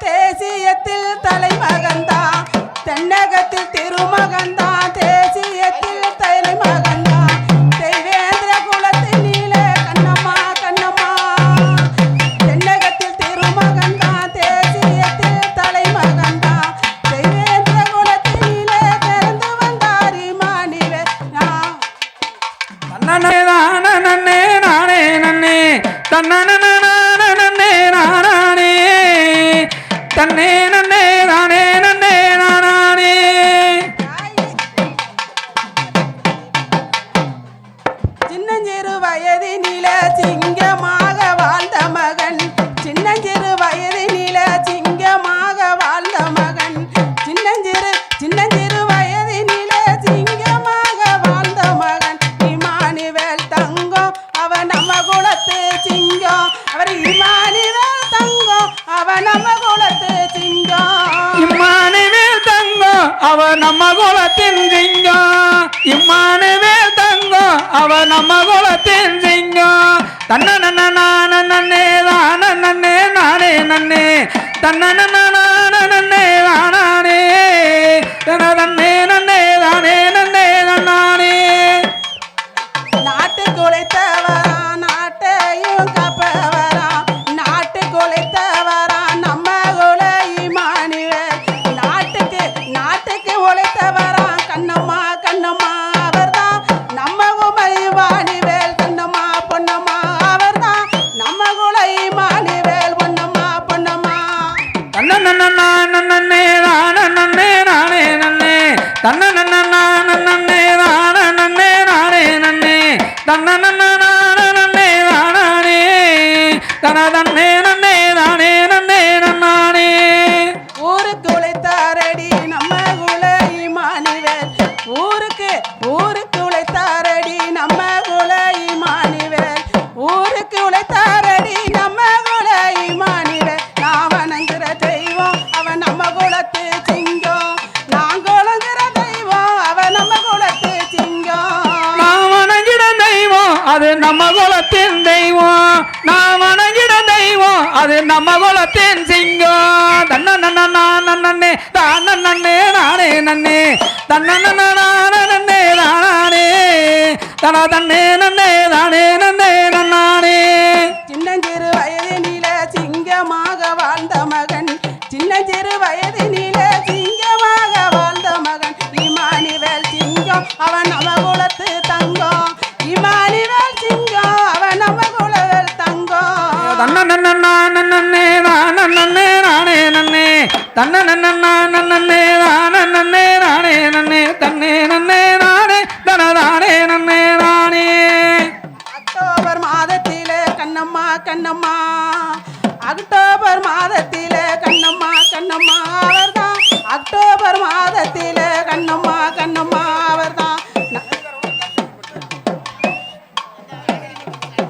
தேசியத்தில் தலைமகந்தா தென்னகத்தில் திருமகந்தா தேசியத்தில் தலைமகந்தா தெய்வேந்திர குலத்தில் நீல கண்ணம்மா கண்ணம்மா. தென்னகத்தில் திருமகந்தா தேசியத்தில் தலைமகந்தா தெய்வேந்திர குலத்தில் நீல திறந்து வந்தாரி மாணிவே நான் நன்னே நானே நன்னே தன்னே சின்னஞ்சிறு வயது நில சிங்கமாக வாழ்ந்த மகன். சின்னஞ்சிறு வயது நில சிங்கமாக வாழ்ந்த மகன். சின்னஞ்சிறு சின்னஞ்சிறு வயது நில சிங்கமாக வாழ்ந்த மகன். இமானிவேல் தங்கம் அவன் நம்ம குலத்து சிங்கம். அவர் இமானிவேல் தங்கம் அவன் நம்ம அவ நம்ம குலத்தின் சிங்கம் இம்மானுவேல் தங்கம் அவ நம்ம குலத்தின் சிங்கம் தன்ன நன்ன நன்னே தான நன்னே நானே நன்னே தன்ன நன்னே தானே தன தன்னே நன்னே தானே நன்னே நன்னானே நாட்டு குலைத்தவரா தன்ன நன்ன நன்னே தான நன்னே நானே நன்னே. தன்ன நன்ன நான நன்னே தானே தன தன்னே நன்னே தானே நன்னே நன்னானே. ஊருக்கு உழைத்தாரடி நம்ம குல ஊருக்கு அது நம்ம குலத்தின் தெய்வம். நாம் வணங்கிட தெய்வம். அது நம்ம குலத்தின் சிங்கம். தன்ன நன்ன நான நன்னே தான நன்னே நானே நன்னே. தன்ன நன்ன நான நன்னே தானே தன தன்னே நன்னே தானே நன்னே. தன்ன நன்ன நன்னே தான நன்னே நானே நன்னே தன்ன நன்ன நன்னே தான நன்னே நானே நன்னே தன்னே நன்னே நானே தன நன்னே நானே அக்டோபர் மாதத்திலே கண்ணம்மா கண்ணம்மா. அக்டோபர்